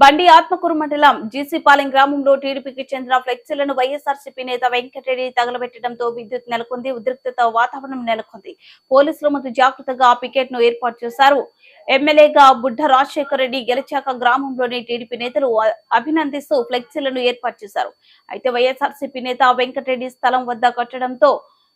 బండి ఆత్మకూరు మండలం జీసీపాలెం గ్రామంలో టీడీపీకి చెందిన ఫ్లెక్సీలను వైఎస్ఆర్సీపీ నేత వెంకటరెడ్డి తగలబెట్టడంతో విద్యుత్ నెలకొంది. ఉద్రిక్తత వాతావరణం నెలకొంది. పోలీసులు ముందు జాగ్రత్తగా పికెట్ను ఏర్పాటు చేశారు. ఎమ్మెల్యేగా బుడ్డ రాజశేఖర రెడ్డి గెలిచాక గ్రామంలోని టీడీపీ నేతలు అభినందిస్తూ ఫ్లెక్సీలను ఏర్పాటు చేశారు. అయితే వైఎస్ఆర్సీపీ నేత వెంకటరెడ్డి స్థలం వద్ద కట్టడంతో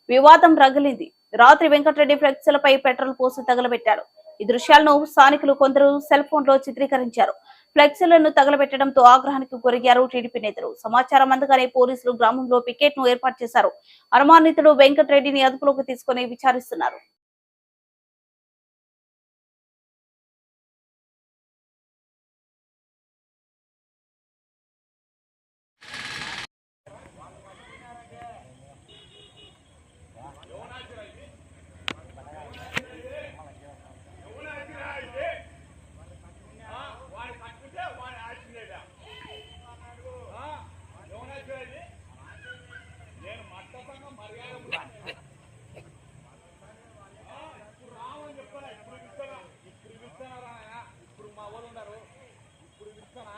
వివాదం రగిలింది. రాత్రి వెంకటరెడ్డి ఫ్లెక్సీలపై పెట్రోల్ పోసి తగలబెట్టాడు ఈ దృశ్యాలను స్థానికులు కొందరు సెల్ ఫోన్లో చిత్రీకరించారు. ఫ్లెక్సీలను తగలబెట్టడంతో ఆగ్రహానికి గురయ్యారు టీడీపీ నేతలు. సమాచారం అందగానే పోలీసులు గ్రామంలో పికెట్ను ఏర్పాటు చేశారు. అనుమానితుడు వెంకటరెడ్డిని అదుపులోకి తీసుకుని విచారిస్తున్నారు. 干嘛